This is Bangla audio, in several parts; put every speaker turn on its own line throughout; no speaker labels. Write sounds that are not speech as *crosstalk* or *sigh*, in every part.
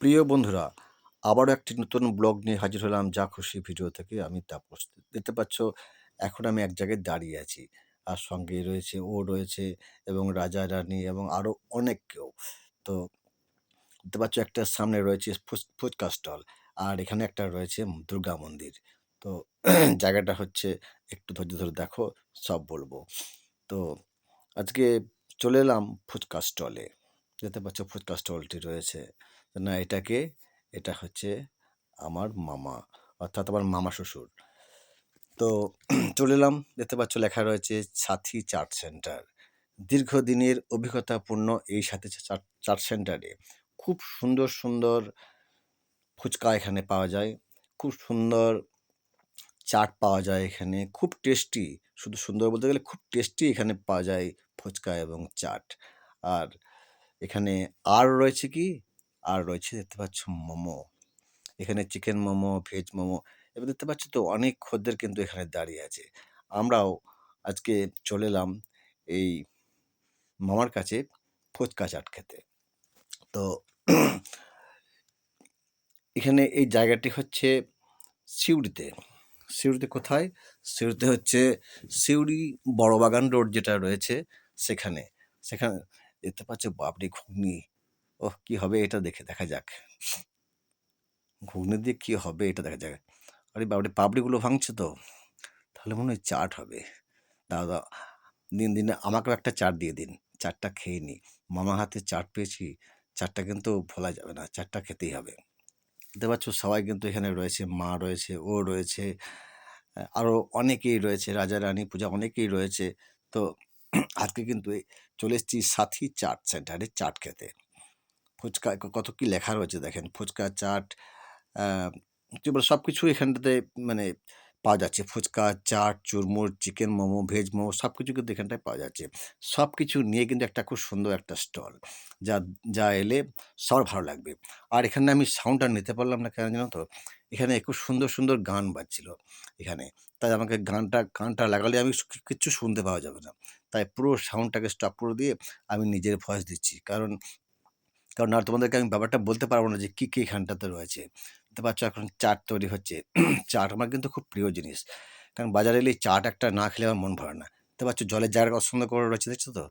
প্রিয় বন্ধুরা, আবারও একটি নতুন ব্লগ নিয়ে হাজির হলাম যা খুশি ভিডিও থেকে। আমি তাপস। দেখতে পাচ্ছ, এখন আমি এক জায়গায় দাঁড়িয়ে আছি। আর সঙ্গে রয়েছে, ও রয়েছে এবং রাজা, রানী এবং আরও অনেক কেউ। তো দেখতে পাচ্ছ, একটা সামনে রয়েছে ফুচ- ফুচকা স্টল আর এখানে একটা রয়েছে দুর্গা মন্দির। তো *clears throat* জায়গাটা হচ্ছে, একটু ধৈর্য ধরে দেখো, সব বলব। তো আজকে চলে এলাম ফুচকা স্টলে। দেখতে পাচ্ছ, ফুচকা স্টলটি রয়েছে। না, এটাকে, এটা হচ্ছে আমার মামা, অর্থাৎ আমার মামা শ্বশুর। তো *clears throat* চলে এলাম, দেখতে পাচ্ছ লেখা রয়েছে সাথী চাট সেন্টার। দীর্ঘদিনের অভিজ্ঞতাপূর্ণ এই সাথী চাট সেন্টারে খুব সুন্দর সুন্দর ফুচকা এখানে পাওয়া যায়, খুব সুন্দর চাট পাওয়া যায় এখানে, খুব টেস্টি, শুধু সুন্দর বলতে গেলে খুব টেস্টি এখানে পাওয়া যায় ফুচকা এবং চাট। আর এখানে আর রয়েছে কি? আর রয়েছে দেখতে পাচ্ছ মোমো। এখানে চিকেন মোমো ভেজ মোমো, এবার দেখতে পাচ্ছ তো অনেক খদ্দের কিন্তু এখানে দাঁড়িয়ে আছে। আমরাও আজকে চলে এলাম এই মামার কাছে ফুচকা চাট খেতে। তো এখানে এই জায়গাটি হচ্ছে সিউড়িতে। সিউড়িতে কোথায়? সিউড়িতে হচ্ছে সিউড়ি বড়বাগান রোড যেটা রয়েছে সেখানে। সেখানে দেখতে পাচ্ছ বাপরি ঘুগনি ওহ, কি হবে এটা দেখে, দেখা যাক। ঘুগনি দিয়ে কি হবে এটা দেখা যাক। আরে বাপরে, পাপড়িগুলো ভাঙছে তো। তাহলে মনে হয় চাট হবে। দাদা দিন, দিনে আমাকেও একটা চাট দিয়ে দিন। চাটটা খেয়ে নিই মামা হাতে চাট পেয়েছি। চাটটা কিন্তু ভোলা যাবে না। চাটটা খেতেই হবে। দেখতে পাচ্ছ, সবাই কিন্তু এখানে রয়েছে। মা রয়েছে, ও রয়েছে আরও অনেকেই রয়েছে। রাজা, রানী, পূজা অনেকেই রয়েছে। তো আজকে কিন্তু চলে এসেছি সাথী চাট সেন্টারে চাট খেতে। ফুচকা কত কি লেখা রয়েছে দেখেন, ফুচকা, চাট কি বলে সব কিছু এখানটাতে মানে পাওয়া যাচ্ছে। ফুচকা, চাট, চুরমুর, চিকেন মোমো, ভেজ মোমো সব কিছু কিন্তু এখানটায় পাওয়া যাচ্ছে। সব কিছু নিয়ে কিন্তু একটা খুব সুন্দর একটা স্টল, যা যা এলে সবার ভালো লাগবে। আর এখানে আমি সাউন্ডটা নিতে পারলাম না কেন জানো তো? এখানে খুব সুন্দর সুন্দর গান বাজছিল এখানে। তাই আমাকে গানটা গানটা লাগালে আমি কিচ্ছু শুনতে পাওয়া যাবে না। তাই পুরো সাউন্ডটাকে স্টপ করে দিয়ে আমি নিজের ভয়েস দিচ্ছি। কারণ কারণ আর তোমাদেরকে আমি ব্যাপারটা বলতে পারব না যে কী কী এখানটাতে রয়েছে। বুঝতে পারছ এখন চাট তৈরি হচ্ছে। চাট আমার কিন্তু খুব প্রিয় জিনিস। কারণ বাজারে এলে চাট একটা না খেলে আমার মন ভরে না। বুঝতে পারছ জলের জায়গা কত সুন্দর করে রয়েছে, দেখছ তো?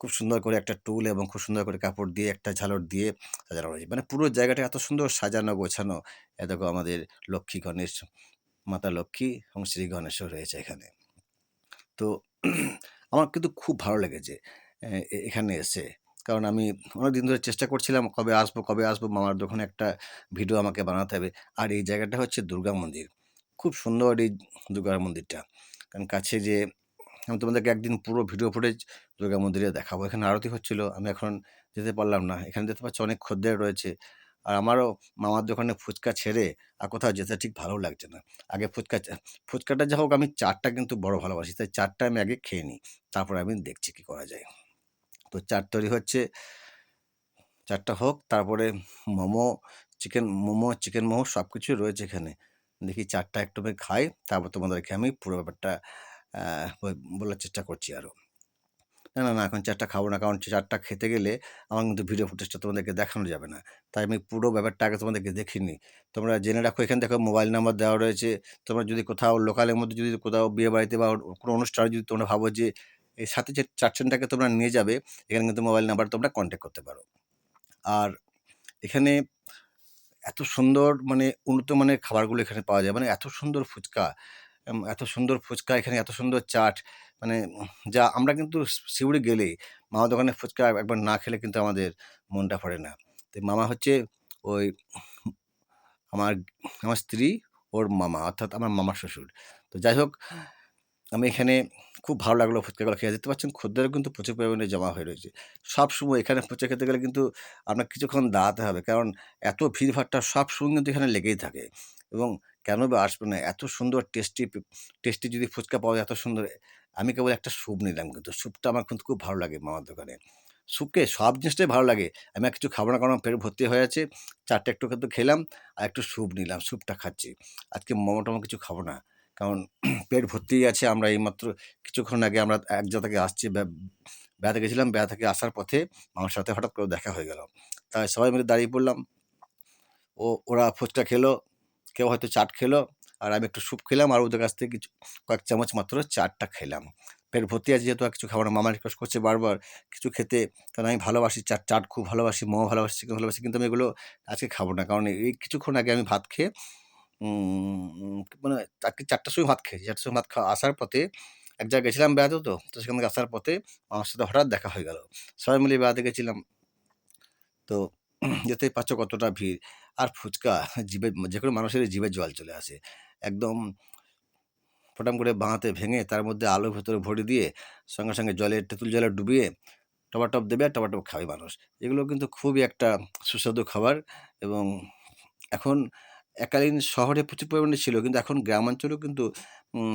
খুব সুন্দর করে একটা টুল এবং খুব সুন্দর করে কাপড় দিয়ে, একটা ঝালর দিয়ে সাজানো রয়েছে। মানে পুরো জায়গাটা এত সুন্দর সাজানো, গোছানো। এ দেখো আমাদের লক্ষ্মী গণেশ, মাতা লক্ষ্মী এবং শ্রী গণেশও রয়েছে এখানে। তো আমার কিন্তু খুব ভালো লেগেছে এখানে এসে। কারণ আমি অনেক দিন ধরে চেষ্টা করছিলাম কবে আসব কবে আসব। মামার দোকানে একটা ভিডিও আমাকে বানাতে হবে। আর এই জায়গাটা হচ্ছে দুর্গা মন্দির। খুব সুন্দর এই দুর্গা মন্দিরটা। কারণ কাছে যে আমি তোমাদেরকে একদিন পুরো ভিডিও ফুটেজ দুর্গা মন্দিরে দেখাবো। এখানে আরতি হচ্ছিল, আমি এখন যেতে পারলাম না। এখানে যেতে পারছি অনেক খদ্দের রয়েছে। আর আমারও মামার দোকানে ফুচকা ছেড়ে আর কোথাও যেতে ঠিক ভালো লাগছে না। আগে ফুচকা ফুচকাটা যা হোক আমি চারটা কিন্তু বড় ভালোবাসি। তাই চাটটা আমি আগে খেয়ে নিই। তারপর আমি দেখছি কি করা যায়। তো চাট তৈরি হচ্ছে। চাটটা হোক, তারপরে মোমো, চিকেন মোমো চিকেন মোমো সব কিছুই রয়েছে এখানে। দেখি চাটটা একটু আমি খাই, তারপর তোমাদেরকে আমি পুরো ব্যাপারটা বলার চেষ্টা করছি আরও না না না, এখন চারটা খাব না, কারণ চারটা খেতে গেলে আমার কিন্তু ভিডিও ফুটেজটা তোমাদেরকে দেখানো যাবে না। তাই আমি পুরো ব্যাপারটা আগে তোমাদেরকে দেখিনি। তোমরা জেনে রাখো, এখান থেকে মোবাইল নাম্বার দেওয়া রয়েছে। তোমরা যদি কোথাও লোকালের মধ্যে যদি কোথাও বিয়ে বাড়িতে বা কোনো অনুষ্ঠানে যদি তোমরা ভাবো যে এই সাথে যে চারজনটাকে তোমরা নিয়ে যাবে, এখানে কিন্তু মোবাইল নাম্বার তোমরা কন্ট্যাক্ট করতে পারো। আর এখানে এত সুন্দর মানে উন্নত মানের খাবারগুলো এখানে পাওয়া যায়। মানে এত সুন্দর ফুচকা এত সুন্দর ফুচকা, এখানে এত সুন্দর চাট মানে যা আমরা কিন্তু সিউড়ি গেলেই মামা দোকানে ফুচকা একবার না খেলে কিন্তু আমাদের মনটা ভরে না। তো মামা হচ্ছে ওই আমার আমার স্ত্রী ওর মামা, অর্থাৎ আমার মামার শ্বশুর। তো যাই হোক আমি এখানে খুব ভালো লাগল ফুচকাগুলো খেয়ে। দেখতে পাচ্ছেন খদ্দেরও কিন্তু প্রচুর পরিমাণে জমা হয়ে রয়েছে। সব সময় এখানে ফুচকা খেতে গেলে কিন্তু আপনার কিছুক্ষণ দাঁড়াতে হবে। কারণ এত ভিড়ভাট্টা সব সময় কিন্তু এখানে লেগেই থাকে। এবং কেন বা আসবে না? এত সুন্দর টেস্টি টেস্টি যদি ফুচকা পাওয়া যায়, এত সুন্দর। আমি কেবল একটা স্যুপ নিলাম কিন্তু। স্যুপটা আমার কিন্তু খুব ভালো লাগে মামার দোকানে। স্যুপকে সব জিনিসটাই ভালো লাগে। আমি আর কিছু খাব না কারণ পেট ভর্তি হয়ে আছে। চারটে একটু কিন্তু খেলাম আর একটু স্যুপ নিলাম, স্যুপটা খাচ্ছি। আজকে মোমো টোমো কিছু খাব না। কারণ *clears throat* পেট ভর্তিই আছে, আমরা এইমাত্র কিছুক্ষণ আগে আমরা এক জায়গা থেকে আসছি বেড়াতে গেছিলাম, বেড়া থেকে আসার পথে মামার সাথে হঠাৎ করে দেখা হয়ে গেল। তাই সবাই মিলে দাঁড়িয়ে পড়লাম। ও, ওরা ফুচকা খেলো, কেউ হয়তো চাট খেলো, আর আমি একটু স্যুপ খেলাম, আর ওদের কাছ থেকে কিছু, কয়েক চামচ মাত্র চাটটা খেলাম। পেট ভর্তি আছে যেহেতু কিছু খাব না, মামা রিকোয়েস্ট করছে বারবার কিছু খেতে। কারণ আমি ভালোবাসি চাট চাট খুব ভালোবাসি, মোমো ভালোবাসি চিকেন ভালোবাসি, কিন্তু আমি এগুলো আজকে খাব না। কারণ এই কিছুক্ষণ আগে আমি ভাত খেয়ে মানে আজকে চারটার সময় ভাত খেয়েছি। চারটার সময় ভাত খাওয়া আসার পথে এক জায়গায় গেছিলাম বেড়াতে তো তো সেখান থেকে আসার পথে আমার সাথে হঠাৎ দেখা হয়ে গেল। সবাই মিলে বেড়াতে গেছিলাম। তো যেতেই পারছ কতটা ভিড়। আর ফুচকা, জিভে, যে কোনো মানুষের জিভে জল চলে আসে। একদম ফটাম করে বাঁহাতে ভেঙে তার মধ্যে আলু ভেতরে ভরে দিয়ে সঙ্গে সঙ্গে জলে তেঁতুল জলে ডুবিয়ে টমাটপ দেবে আর টমাটপ খাবে মানুষ। এগুলো কিন্তু খুবই একটা সুস্বাদু খাবার এবং এখন এককালীন শহরে প্রচুর পরিমাণে ছিল কিন্তু এখন গ্রামাঞ্চলেও কিন্তু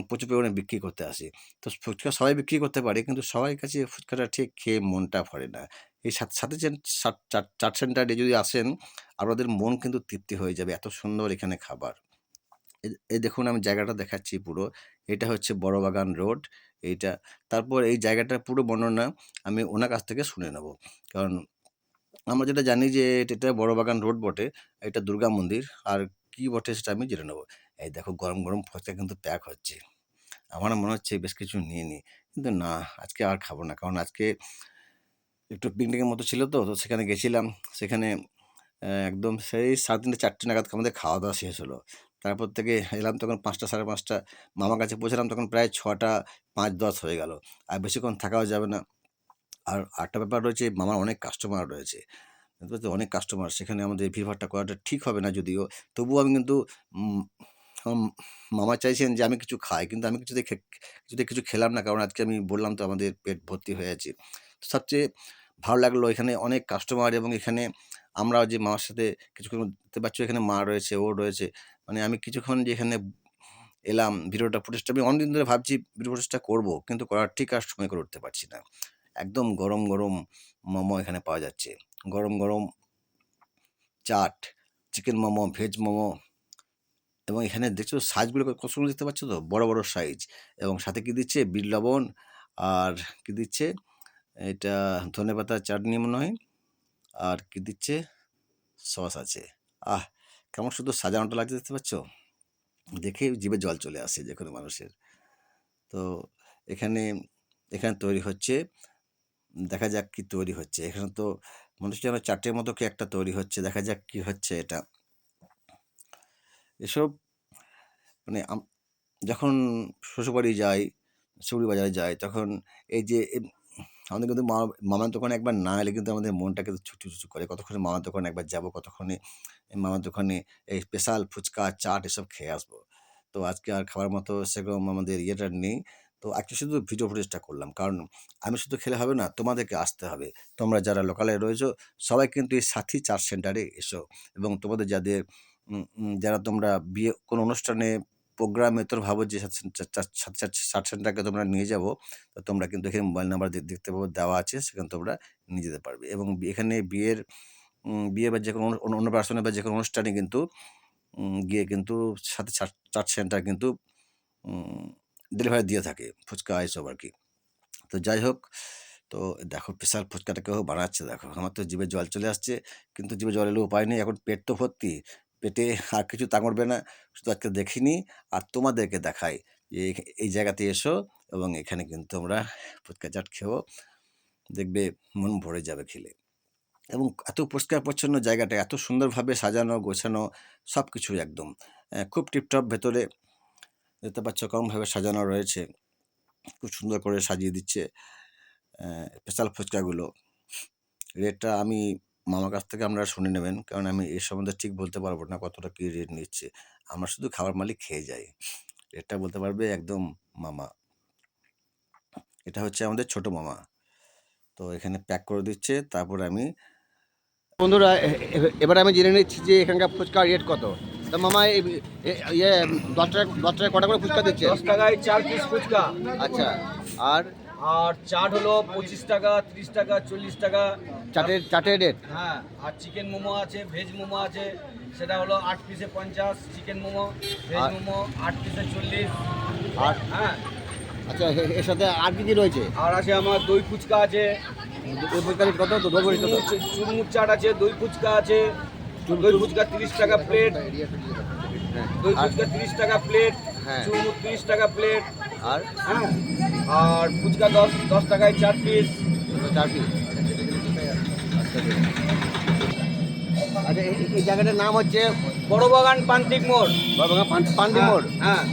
প্রচুর পরিমাণে বিক্রি করতে আসে। তো ফুচকা সবাই বিক্রি করতে পারে কিন্তু সবাই কাছে ফুচকাটা ঠিক খেয়ে মনটা ভরে না। এই সাথে সাথে চাট- সেন্টারে যদি আসেন, আপনাদের মন কিন্তু তৃপ্তি হয়ে যাবে এত সুন্দর এখানে খাবার। এই- দেখুন আমি জায়গাটা দেখাচ্ছি পুরো। এটা হচ্ছে বড়বাগান রোড। এইটা, তারপর এই জায়গাটার পুরো বর্ণনা আমি ওনার কাছ থেকে শুনে নেব। কারণ আমরা যেটা জানি যে, এটা বড়বাগান রোড বটে। এটা দুর্গা মন্দির। আর কি বটে সেটা আমি জেনে নেব। এই দেখো গরম গরম ফুচকা কিন্তু প্যাক হচ্ছে। আমার মনে হচ্ছে বেশ কিছু নিয়ে নিই কিন্তু না, আজকে আর খাব না। কারণ আজকে একটু পিকনিকের মতো ছিল তো তো সেখানে গেছিলাম। সেখানে একদম সেই সাড়ে তিনটে চারটে নাগাদ আমাদের খাওয়া দাওয়া শেষ হলো। তারপর থেকে এলাম তখন পাঁচটা, সাড়ে পাঁচটা, মামার কাছে পৌঁছালাম তখন প্রায় ছটা, পাঁচ, দশ হয়ে গেল। আর বেশিক্ষণ থাকাও যাবে না। আর আরেকটা ব্যাপার রয়েছে, মামার অনেক কাস্টমার রয়েছে? অনেক কাস্টমার সেখানে আমাদের ভিড়ভাড়টা করাটা ঠিক হবে না যদিও। তবুও আমি কিন্তু মামা চাইছেন যে আমি কিছু খাই, কিন্তু আমি কিছুতে কিছুতে কিছু খেলাম না, কারণ আজকে আমি বললাম তো আমাদের পেট ভর্তি হয়ে আছে। সবচেয়ে ভালো লাগল এখানে অনেক কাস্টমার এবং এখানে আমরা যে মামার সাথে কিছুক্ষণ দেখতে পাচ্ছি, এখানে মা রয়েছে, ও রয়েছে। মানে আমি কিছুক্ষণ যে এখানে এলাম, ভিডিওটা ফুটেজটা আমি অনেকদিন ধরে ভাবছি ভিডিও ফুটেজটা করব, কিন্তু করার ঠিক আর সময় করে উঠতে পারছি না। একদম গরম গরম মোমো এখানে পাওয়া যাচ্ছে। গরম গরম চাট চিকেন মোমো ভেজ মোমো এবং এখানে দেখছ সাইজগুলো কত সুন্দর দেখতে পাচ্ছ তো? বড় বড় সাইজ এবং সাথে কি দিচ্ছে? বিট লবণ আর কি দিচ্ছে? এটা ধনেপাতা চাটনি মনে হয় আর কি দিচ্ছে? সস আছে। আহ, কেমন শুধু সাজানোটা লাগছে দেখতে পাচ্ছ? দেখে জিভে জল চলে আসে যে কোনো মানুষের। তো এখানে এখানে তৈরি হচ্ছে, দেখা যাক কি তৈরি হচ্ছে। এখানে তো মনে হচ্ছে যেন চারটের মতো কি একটা তৈরি হচ্ছে। দেখা যাক কি হচ্ছে এটা। এসব মানে যখন শ্বশুরবাড়ি যাই শিউড়ি বাজারে যাই, তখন এই যে আমাদের কিন্তু মামার দোকানে একবার না এলে কিন্তু আমাদের মনটা কিন্তু ছুটু ছুটু করে। কতক্ষণে মামার দোকানে একবার যাব, কতক্ষণে মামার দোকানে এই স্পেশাল ফুচকা, চাট এসব খেয়ে আসব। তো আজকে আর খাবার মতো সেরকম আমাদের ইয়েটা নেই। তো আজকে শুধু ভিডিও ফুটেজটা করলাম। কারণ আমি শুধু খেলে হবে না, তোমাদেরকে আসতে হবে। তোমরা যারা লোকালে রয়েছো, সবাই কিন্তু এই সাথী চাট সেন্টারে এসো এবং তোমাদের যাদের যারা তোমরা বিয়ে কোনো অনুষ্ঠানে প্রোগ্রামে তোর ভাবো যে সাত সেন্টারকে তোমরা নিয়ে যাব, তো তোমরা কিন্তু এখানে মোবাইল নাম্বার দেখতে পাবো, দেওয়া আছে, সেখানে তোমরা নিয়ে যেতে পারবে। এবং এখানে বিয়ের বিয়ে বা যে কোনো অনু- অনু- অন্নপ্রাশনে বা যে কোনো অনুষ্ঠানে কিন্তু গিয়ে কিন্তু সাথে চাট সেন্টার কিন্তু ডেলিভারি দিয়ে থাকে, ফুচকা এসব আর কি তো যাই হোক, তো দেখো স্পেশাল ফুচকাটাকেও বানাচ্ছে দেখো। আমার তো জিভে জল চলে আসছে, কিন্তু জিভে জল এলেও উপায় নেই। এখন পেট তো ভর্তি, পেটে আর কিছু তাঙড়বে না। শুধু আজকে দেখিনি, আর তোমাদেরকে দেখাই যে এই- জায়গাতে এসো এবং এখানে কিন্তু আমরা ফুচকা চাট খেয়েও দেখবে মন ভরে যাবে খেলে। এবং এত পরিষ্কার পরিচ্ছন্ন জায়গাটা, এত সুন্দরভাবে সাজানো, গোছানো সব কিছুই একদম খুব টিপটপ ভেতরে দেখতে পাচ্ছ কেমনভাবে সাজানো রয়েছে। খুব সুন্দর করে সাজিয়ে দিচ্ছে স্পেশাল ফুচকাগুলো। রেটটা আমি মামার কাছ থেকে আপনারা শুনে নেবেন, কারণ আমি এর সম্বন্ধে ঠিক বলতে পারব না কতটা কী রেট নিচ্ছে। আমরা শুধু খাবার মালিক খেয়ে যাই। রেটটা বলতে পারবে একদম মামা। এটা হচ্ছে আমাদের ছোট মামা। তো এখানে প্যাক করে দিচ্ছে, তারপর আমি
বন্ধুরা এবার আমি জেনে নিচ্ছি যে এখানকার ফুচকার রেট কত। তা মামা ইয়ে দশ টাকা দশ টাকা কটা করে ফুচকা দিচ্ছে?
দশ টাকায় চার পিস ফুচকা।
আচ্ছা আর?
আর চাট হলো পঁচিশ টাকা ত্রিশ টাকা চল্লিশ টাকা।
চাটের চাটের রেট
হ্যাঁ আর চিকেন মোমো আছে ভেজ মোমো আছে সেটা হলো আট পিসে পঞ্চাশ চিকেন মোমো ভেজ মোমো আট পিসে চল্লিশ।
আর?
হ্যাঁ।
আচ্ছা এর সাথে আর কি কি রয়েছে?
আর আছে আমার দই ফুচকা আছে।
ফুচকা কত? দই ফুচকা
চাট আছে দই ফুচকা আছে দই ফুচকা তিরিশ টাকা প্লেট
হ্যাঁ
দই ফুচকা তিরিশ টাকা প্লেট
হ্যাঁ।
চুরমুর তিরিশ টাকা প্লেট
আর?
হ্যাঁ। আর ফুচকা দশ দশ টাকায় চার পিস
চার পিস আচ্ছা এই- এই জায়গাটার নাম হচ্ছে
বড় বাগান পান্তিক মোড়।
বড় বাগান পান্তিক মোড়।
হ্যাঁ।